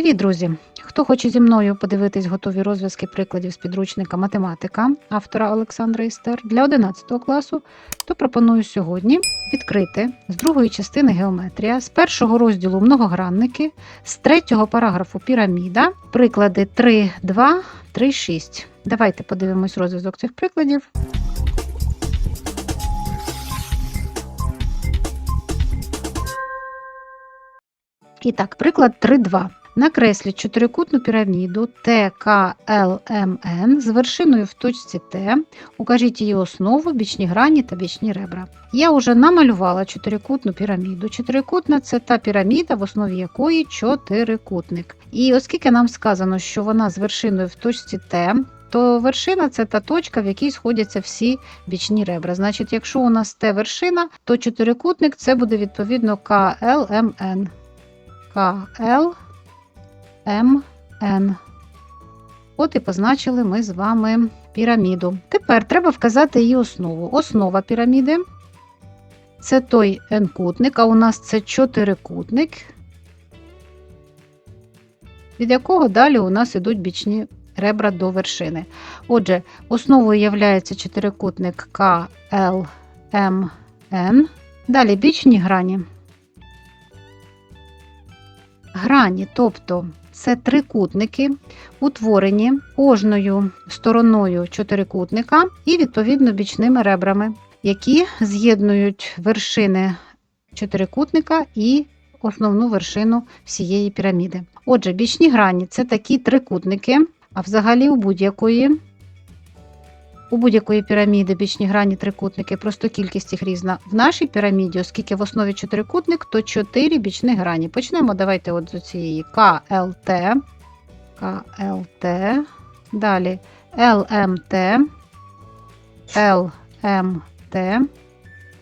Привіт, друзі! Хто хоче зі мною подивитись готові розв'язки прикладів з підручника математика автора Олександра Істер для 11 класу, то пропоную сьогодні відкрити з другої частини геометрія, з першого розділу многогранники, з третього параграфу піраміда, приклади 3, 2, 3, 6. Давайте подивимось розв'язок цих прикладів. І так, приклад 3.2. Накресліть чотирикутну піраміду ТКЛМН з вершиною в точці Т. Укажіть її основу, бічні грані та бічні ребра. Я вже намалювала чотирикутну піраміду. Чотирикутна це та піраміда, в основі якої чотирикутник. І оскільки нам сказано, що вона з вершиною в точці Т, то вершина це та точка, в якій сходяться всі бічні ребра. Значить, якщо у нас Т вершина, то чотирикутник це буде відповідно КЛМН. КЛ МН. От і позначили ми з вами піраміду. Тепер треба вказати її основу. Основа піраміди це той n-кутник, а у нас це чотирикутник, від якого далі у нас ідуть бічні ребра до вершини. Отже, основою є чотирикутник КЛМН. Далі бічні грані. Грані, тобто це трикутники, утворені кожною стороною чотирикутника і, відповідно, бічними ребрами, які з'єднують вершини чотирикутника і основну вершину всієї піраміди. Отже, бічні грані це такі трикутники, а взагалі у будь-якої у будь-якої піраміди бічні грані трикутники, просто кількість їх різна. В нашій піраміді, оскільки в основі чотирикутник, то 4 бічні грані. Почнемо давайте от з цієї КЛТ, КЛТ, далі ЛМТ, ЛМТ,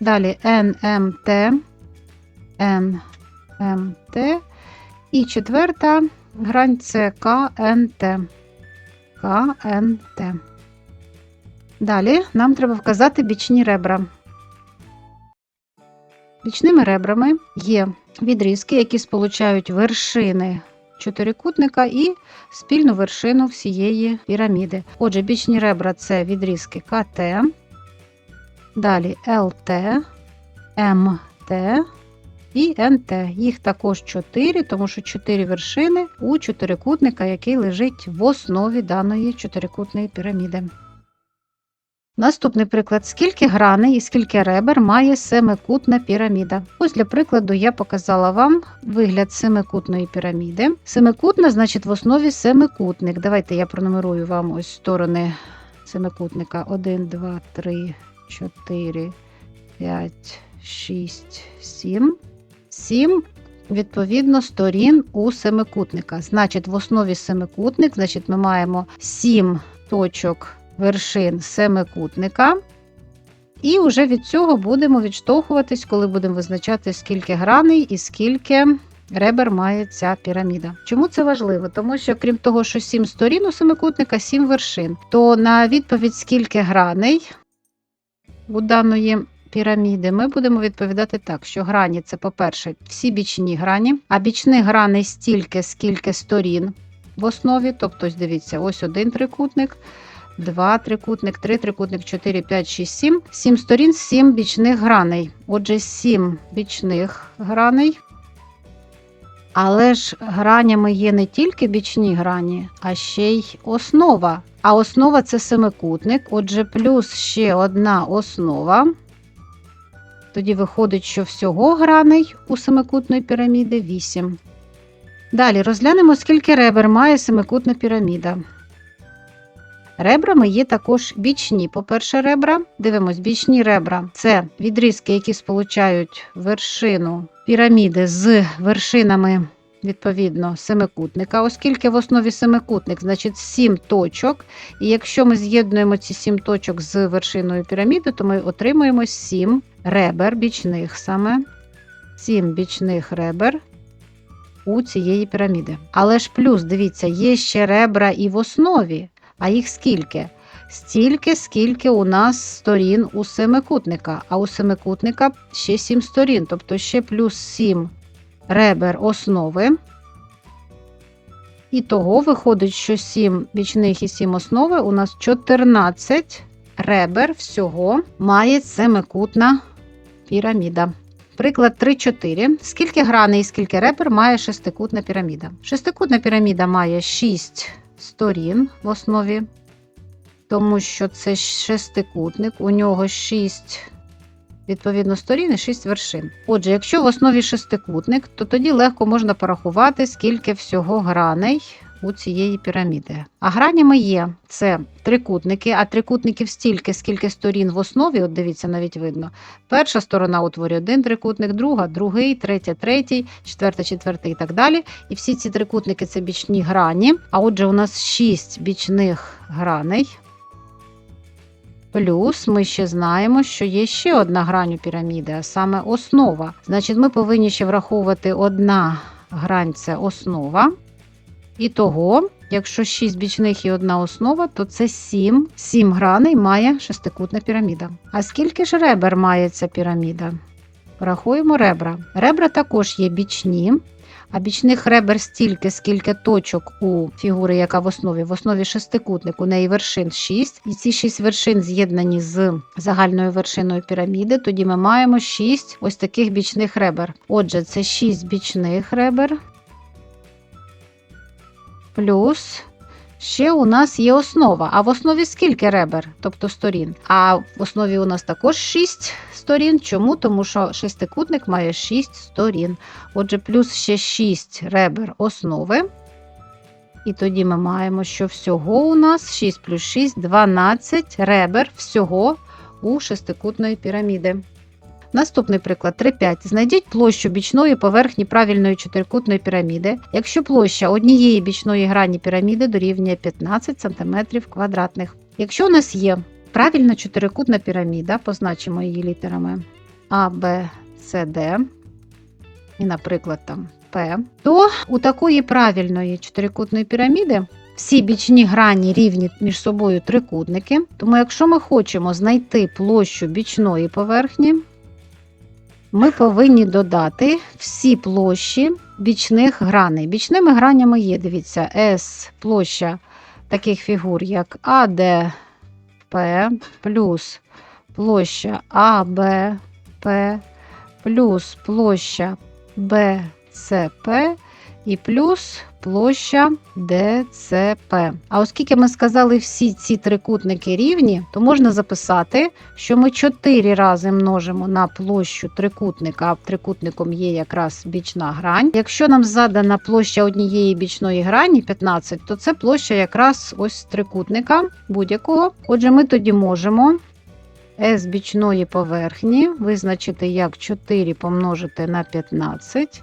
далі НМТ, НМТ. І четверта грань це КНТ. КНТ. Далі нам треба вказати бічні ребра. Бічними ребрами є відрізки, які сполучають вершини чотирикутника і спільну вершину всієї піраміди. Отже, бічні ребра це відрізки КТ, далі ЛТ, МТ і НТ. Їх також 4, тому що 4 вершини у чотирикутника, який лежить в основі даної чотирикутної піраміди. Наступний приклад: скільки граней і скільки ребер має семикутна піраміда. Ось для прикладу я показала вам вигляд семикутної піраміди. Семикутна, значить, в основі семикутник. Давайте я пронумерую вам ось сторони семикутника: 1, 2, 3, 4, 5, 6, 7. 7. Відповідно, сторін у семикутника. Значить, в основі семикутник, значить, ми маємо 7 точок вершин семикутника. І вже від цього будемо відштовхуватись, коли будемо визначати, скільки граней і скільки ребер має ця піраміда. Чому це важливо? Тому що, крім того, що 7 сторін у семикутника, 7 вершин, то на відповідь, скільки граней у даної піраміди, ми будемо відповідати так, що грані це, по-перше, всі бічні грані, а бічних граней стільки, скільки сторін в основі. Тобто, дивіться, ось один трикутник. 2 трикутник, 3 трикутник, 4, 5, 6, 7. 7 сторін, 7 бічних граней. Отже, 7 бічних граней. Але ж гранями є не тільки бічні грані, а ще й основа. А основа це семикутник. Отже, плюс ще одна основа. Тоді виходить, що всього граней у семикутної піраміди 8. Далі розглянемо, скільки ребер має семикутна піраміда. Ребрами є також бічні. По-перше, ребра. Дивимось, бічні ребра це відрізки, які сполучають вершину піраміди з вершинами, відповідно, семикутника, оскільки в основі семикутник, значить, 7 точок. І якщо ми з'єднуємо ці 7 точок з вершиною піраміди, то ми отримуємо 7 ребер бічних саме 7 бічних ребер. У цієї піраміди. Але ж плюс, дивіться, є ще ребра і в основі. А їх скільки? Стільки, скільки у нас сторін у семикутника. А у семикутника ще 7 сторін, тобто ще плюс 7 ребер основи. І того виходить, що 7 бічних і 7 основи у нас 14 ребер всього має семикутна піраміда. Приклад 3-4. Скільки граней і скільки ребер має шестикутна піраміда? Шестикутна піраміда має 6 сторін в основі, тому що це шестикутник, у нього 6 відповідно сторін і 6 вершин. Отже, якщо в основі шестикутник, то тоді легко можна порахувати, скільки всього граней у цієї піраміди. А гранями є це трикутники, а трикутників стільки, скільки сторін в основі, от дивіться, навіть видно. Перша сторона утворює один трикутник, друга, другий, третя, третій, четверта, четвертий і так далі. І всі ці трикутники це бічні грані. А отже, у нас 6 бічних граней. Плюс ми ще знаємо, що є ще одна грань у піраміди, а саме основа. Значить, ми повинні ще враховувати одна грань це основа. І того, якщо 6 бічних і одна основа, то це 7. 7 граней має шестикутна піраміда. А скільки ж ребер має ця піраміда? Рахуємо ребра. Ребра також є бічні, а бічних ребер стільки, скільки точок у фігури, яка в основі. В основі шестикутник, у неї вершин 6. І ці 6 вершин з'єднані з загальною вершиною піраміди. Тоді ми маємо 6 ось таких бічних ребер. Отже, це 6 бічних ребер. Плюс ще у нас є основа. А в основі скільки ребер, тобто сторін? А в основі у нас також 6 сторін. Чому? Тому що шестикутник має 6 сторін. Отже, плюс ще 6 ребер основи. І тоді ми маємо, що всього у нас 6 плюс 6 12 ребер всього у шестикутної піраміди. Наступний приклад 3,5. Знайдіть площу бічної поверхні правильної чотирикутної піраміди, якщо площа однієї бічної грані піраміди дорівнює 15 см квадратних. Якщо у нас є правильна чотирикутна піраміда, позначимо її літерами А, Б, С, Д, і, наприклад, там П, то у такої правильної чотирикутної піраміди всі бічні грані рівні між собою трикутники. Тому, якщо ми хочемо знайти площу бічної поверхні, ми повинні додати всі площі бічних граней. Бічними гранями є, дивіться, S площа таких фігур, як АДП плюс площа АБП плюс площа БЦП і плюс площа ДЦП. А оскільки ми сказали всі ці трикутники рівні, то можна записати, що ми 4 рази множимо на площу трикутника, а трикутником є якраз бічна грань. Якщо нам задана площа однієї бічної грані 15, то це площа якраз ось трикутника будь-якого. Отже, ми тоді можемо. С бічної поверхні визначити як 4 помножити на 15,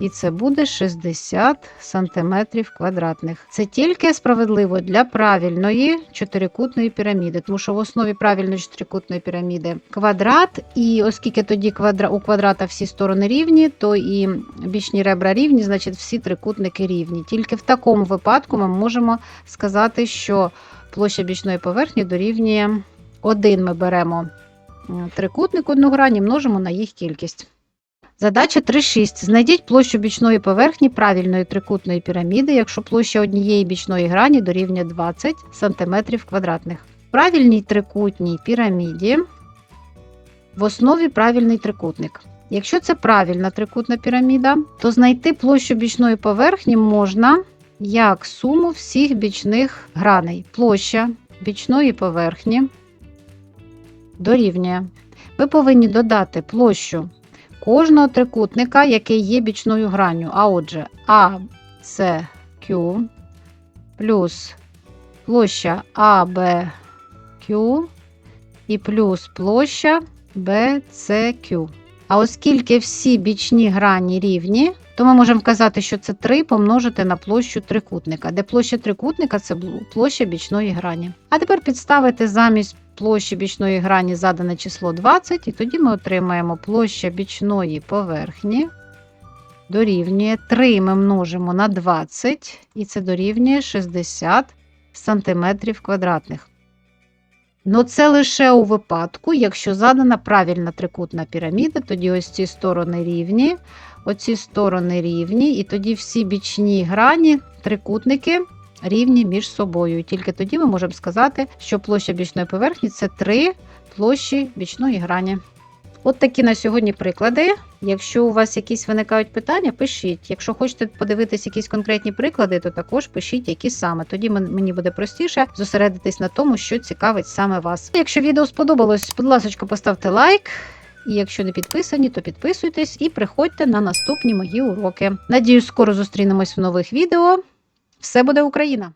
і це буде 60 см квадратних. Це тільки справедливо для правильної чотирикутної піраміди, тому що в основі правильної чотирикутної піраміди квадрат, і оскільки тоді квадра... у квадрата всі сторони рівні, то і бічні ребра рівні, значить всі трикутники рівні. Тільки в такому випадку ми можемо сказати, що площа бічної поверхні дорівнює 1 ми беремо трикутник одногранні, множимо на їх кількість. Задача 3.6. Знайдіть площу бічної поверхні правильної трикутної піраміди, якщо площа однієї бічної грані дорівнює 20 см квадратних. В правильній трикутній піраміді в основі правильний трикутник. Якщо це правильна трикутна піраміда, то знайти площу бічної поверхні можна як суму всіх бічних граней. Площа бічної поверхні дорівнює. Ви повинні додати площу кожного трикутника, який є бічною гранню. А отже, А, С, Q плюс площа ABQ і плюс площа BCQ. А оскільки всі бічні грані рівні, то ми можемо вказати, що це 3 помножити на площу трикутника, де площа трикутника це площа бічної грані. А тепер підставити замість площі бічної грані задане число 20, і тоді ми отримаємо площа бічної поверхні. Дорівнює 3 ми множимо на 20, і це дорівнює 60 см квадратних. Ну це лише у випадку, якщо задана правильна трикутна піраміда, тоді ось ці сторони рівні, оці сторони рівні, і тоді всі бічні грані, трикутники рівні між собою. І тільки тоді ми можемо сказати, що площа бічної поверхні це три площі бічної грані. От такі на сьогодні приклади. Якщо у вас якісь виникають питання, пишіть. Якщо хочете подивитись якісь конкретні приклади, то також пишіть, які саме. Тоді мені буде простіше зосередитись на тому, що цікавить саме вас. Якщо відео сподобалось, будь ласка, поставте лайк. І якщо не підписані, то підписуйтесь і приходьте на наступні мої уроки. Надіюсь, скоро зустрінемось в нових відео. Все буде Україна!